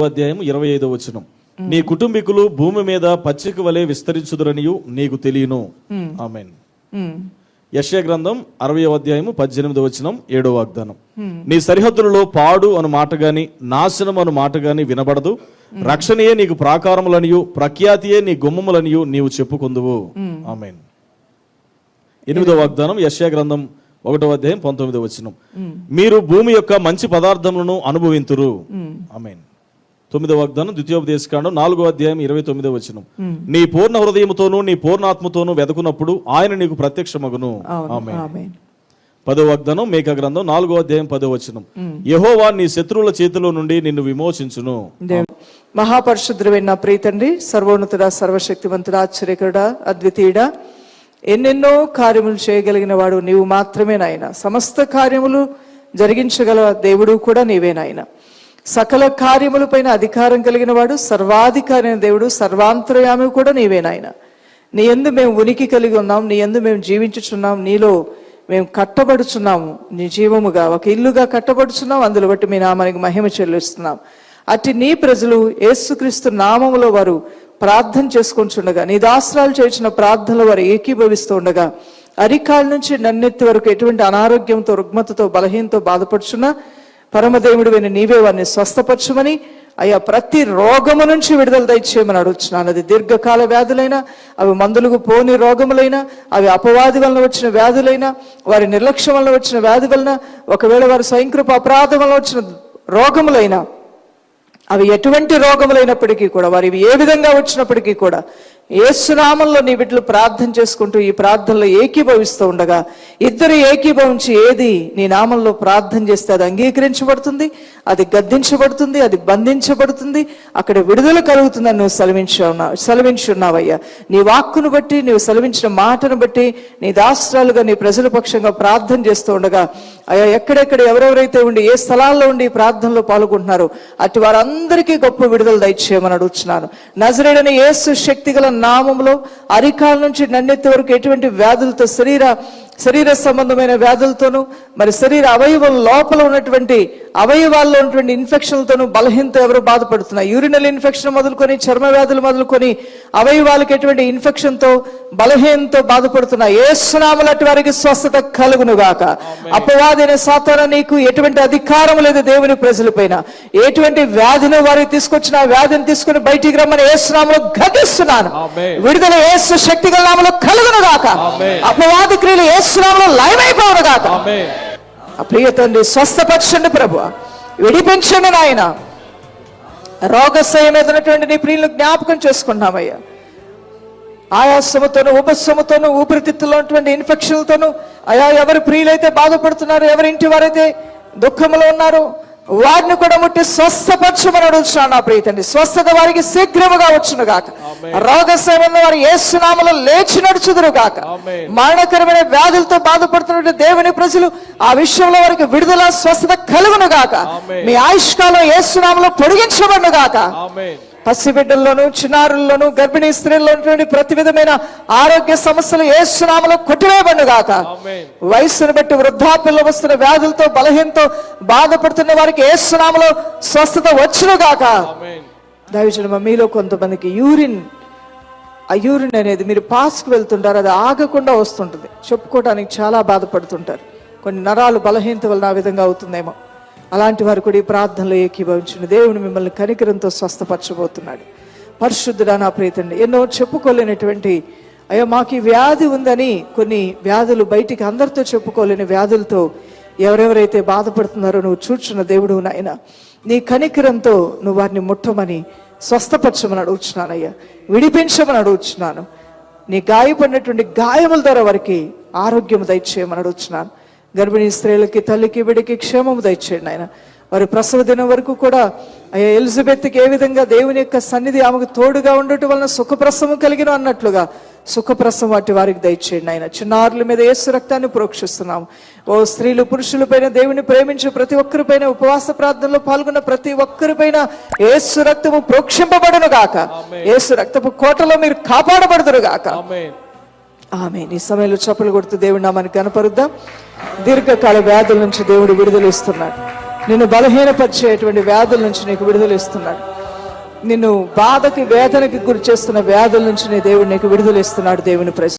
అధ్యాయం ఇరవై ఐదవ వచనం. నీ కుటుంబీకులు భూమి మీద పచ్చిక వలె విస్తరించుదురనియు నీకు తెలియను. ఆమెన్ ఉమ్, యశ్య గ్రంథం అరవై అధ్యాయము పద్దెనిమిది వచనం ఏడో వాగ్దానం. నీ సరిహద్దులలో పాడు అను మాట గాని నాశనం అను మాట గాని వినబడదు. రక్షణయే నీకు ప్రాకారములనియు ప్రఖ్యాతియే నీ గుమ్మములనియు నీవు చెప్పుకుందువు. ఆమెన్ ఎనిమిదో వాగ్దానం యశ్యా గ్రంథం ఒకటో అధ్యాయం పంతొమ్మిదో వచనం. మీరు భూమి యొక్క మంచి పదార్థములను అనుభవింతురు. ఆమెన్ తొమ్మిదో వాగ్దానం ద్వితీయోపదేశకాండం నాలుగో అధ్యాయం ఇరవై తొమ్మిదో వచనం. నీ పూర్ణ హృదయముతోను నీ పూర్ణాత్మతోను వెదకున్నప్పుడు ఆయన నీకు ప్రత్యక్షమగును. ఆమేన్. పదో వాగ్దానం మేక గ్రంథం నాలుగో అధ్యాయం పదో వచనం. యెహోవా నీ శత్రువుల చేతిలో నుండి నిన్ను విమోచించును. దేవ్ మహాపరిశుద్ధుడైన నా ప్రీతండి సర్వోన్నతుడా సర్వశక్తివంతుడా ఆశ్చర్యకరుడా అద్వితీయుడా ఎన్నెన్నో కార్యములు చేయగలిగిన వాడు నీవు మాత్రమే నాయన. సమస్త కార్యములు జరిగించగల దేవుడు కూడా నీవే నాయన. సకల కార్యములపైన అధికారం కలిగిన వాడు సర్వాధికారి దేవుడు సర్వాంతర్యామి కూడా నీవే నాయన. నీ ఎందు మేము ఉనికి కలిగి ఉన్నాం నీ ఎందు మేము జీవించుచున్నాం నీలో మేము కట్టబడుచున్నాము నీ జీవముగా ఒక ఇల్లుగా కట్టబడుచున్నాం అందులో బట్టి మీ నామానికి మహిమ చెల్లిస్తున్నాం. అట్టి నీ ప్రజలు యేసుక్రీస్తు నామములో వారు ప్రార్థన చేసుకుంటుండగా నీ దాసరాలు చేసిన ప్రార్థనలు వారు ఏకీభవిస్తూ ఉండగా అరికాళ్ళ నుంచి నన్నెత్తి వరకు ఎటువంటి అనారోగ్యంతో రుగ్మతతో బలహీనతో బాధపడుచున్నా పరమదేవుడు విని నీవే వారిని స్వస్థపరచమని అయ్యా ప్రతి రోగము నుంచి విడుదల దయచేయమని అడుగుతున్నాను అది దీర్ఘకాల వ్యాధులైనా అవి మందులకు పోని రోగములైనా అవి అపవాది వలన వచ్చిన వ్యాధులైనా వారి నిర్లక్ష్యం వలన వచ్చిన వ్యాధి వలన ఒకవేళ వారి స్వయంకృప అపరాధం వలన వచ్చిన రోగములైనా అవి ఎటువంటి రోగములైనప్పటికీ కూడా వారి ఏ విధంగా వచ్చినప్పటికీ కూడా ఏసునామంలో నీ బిడ్డలు ప్రార్థన చేసుకుంటూ ఈ ప్రార్థనలో ఏకీభవిస్తూ ఉండగా ఇద్దరు ఏకీభవించి ఏది నీ నామంలో ప్రార్థన చేస్తే అది అంగీకరించబడుతుంది అది గద్దించబడుతుంది అది బంధించబడుతుంది అక్కడ విడుదల కలుగుతుందని నువ్వు సెలవించి సెలవించున్నావయ్యా నీ వాక్కును బట్టి నువ్వు సెలవించిన మాటను బట్టి నీ దాస్త్రాలుగా నీ ప్రజల పక్షంగా ప్రార్థన చేస్తూ ఉండగా అయ్యా ఎక్కడెక్కడ ఎవరెవరైతే ఉండి ఏ స్థలాల్లో ఉండి ఈ ప్రార్థనలో పాల్గొంటున్నారో అటు వారందరికీ గొప్ప విడుదల దయచేయమని అడుగుతున్నాను నజరేడని యేసు శక్తిగల నామంలో అరికాల నుంచి నన్నెత్తి వరకు ఎటువంటి వ్యాధులతో శరీర శరీర సంబంధమైన వ్యాధులతోనూ మరి శరీర అవయవం లోపల ఉన్నటువంటి అవయవాల్లో ఉన్నటువంటి ఇన్ఫెక్షన్లతోనూ బలహీనత ఎవరు బాధపడుతున్నారు? యూరినల్ ఇన్ఫెక్షన్ మొదలుకొని చర్మ వ్యాధులు మొదలుకొని అవయవాలకు ఎటువంటి ఇన్ఫెక్షన్తో బలహీనతో బాధపడుతున్న ఏ సునామలటి వారికి స్వస్థత కలుగును గాక అపవాదైన సాతాన నీకు ఎటువంటి అధికారం లేదు దేవుని ప్రజలపైన ఎటువంటి వ్యాధిని వారికి తీసుకొచ్చిన వ్యాధిని తీసుకుని బయటికి రమ్మని ఏ సునామలో గతిస్తున్నాను. విడుదల ఏసు శక్తి గల నామలో కలుగును గాక ఆమేన్. అపవాది క్రియలు ఏ సునామలో లయమైపోవును గాక. ప్రియ తండ్రి స్వస్థపరచండి ప్రభు. విడిపించండి నాయన. రోగశయ మీద ఉన్నటువంటి నీ ప్రియులు జ్ఞాపకం చేసుకున్నామయ్యా ఆయాసముతోను ఉపశముతోను ఊపిరితిత్తులో ఉన్నటువంటి ఇన్ఫెక్షన్లతోను అయా ఎవరి ప్రియులైతే బాధపడుతున్నారు ఎవరి ఇంటి వారైతే దుఃఖంలో ఉన్నారు వారిని కూడా ముట్టి స్వస్థపరచమని అడుగుతున్నాను నా ప్రియ తండ్రి. స్వస్థత వారికి శీఘ్రముగా వచ్చును గాక రోగశయమైన వారు ఏసునామలో లేచి నడుచుదురు గాక. మరణకరమైన వ్యాధులతో బాధపడుతున్న దేవుని ప్రజలు ఆ విషయంలో వారికి విడుదల స్వస్థత కలుగును గాక. మీ ఆయుష్కాలం ఏసునామలో పొడిగించబడును గాక పసిబిడ్డల్లోను చిన్నారుల్లోను గర్భిణీ స్త్రీల్లో ఉన్నటువంటి ప్రతి విధమైన ఆరోగ్య సమస్యలు ఏ సునామలో కొట్టివేయబడు గాక వయస్సును బట్టి వృద్ధాప్యంలో వస్తున్న వ్యాధులతో బలహీనతో బాధపడుతున్న వారికి ఏ సునామలో స్వస్థత వచ్చును గాక దయచేసి మీలో కొంతమందికి యూరిన్ ఆ యూరిన్ అనేది మీరు పాస్కి వెళ్తుంటారు అది ఆగకుండా వస్తుంటుంది. చెప్పుకోవడానికి చాలా బాధపడుతుంటారు. కొన్ని నరాలు బలహీనత వలన ఆ విధంగా అవుతుందేమో. అలాంటి వారు కూడా ఈ ప్రార్థనలో ఏకీభవించిన దేవుని మిమ్మల్ని కనికరంతో స్వస్థపరచబోతున్నాడు. పరిశుద్ధుడా నా ప్రీతండి ఎన్నో చెప్పుకోలేనటువంటి అయ్యో మాకు ఈ వ్యాధి ఉందని కొన్ని వ్యాధులు బయటికి అందరితో చెప్పుకోలేని వ్యాధులతో ఎవరెవరైతే బాధపడుతున్నారో నువ్వు చూచున్న దేవుడు నాయన నీ కనికరంతో నువ్వు వారిని ముట్టమని స్వస్థపరచమని అడుగుతున్నానయ్యా విడిపించమని అడుగుతున్నాను నీ గాయపడినటువంటి గాయముల ద్వారా వారికి ఆరోగ్యం దయచేయమని అడుగుతున్నాను గర్భిణీ స్త్రీలకి తల్లికి విడికి క్షేమము దయచేయండి ఆయన. వారి ప్రసవ దినం వరకు కూడా అయ్యా ఎలిజబెత్కి ఏ విధంగా దేవుని యొక్క సన్నిధి ఆమెకు తోడుగా ఉండటం వలన సుఖప్రసవం కలిగిన అన్నట్లుగా సుఖప్రసవం వాటి వారికి దయచేయండి ఆయన. చిన్నారుల మీద ఏసు రక్తాన్ని ప్రోక్షిస్తున్నాము. ఓ స్త్రీలు పురుషులపైన దేవుని ప్రేమించే ప్రతి ఒక్కరిపైన ఉపవాస ప్రార్థనలో పాల్గొన్న ప్రతి ఒక్కరిపైన ఏసు రక్తము ప్రోక్షింపబడును గాక ఏసు రక్తపు కోటలో మీరు కాపాడబడుదురు గాక ఆమె ఈ సమయంలో చప్పలు కొడుతూ దేవుడు నామాన్ని కనపరుద్దాం. దీర్ఘకాల వ్యాధుల నుంచి దేవుడు విడుదల ఇస్తున్నాడు నిన్ను బలహీనపరిచేటువంటి వ్యాధుల నుంచి నీకు విడుదల ఇస్తున్నాడు నిన్ను బాధకి వేదనకి గురి చేస్తున్న వ్యాధుల నుంచి నీ దేవుడు నీకు విడుదల ఇస్తున్నాడు దేవుని ప్రజ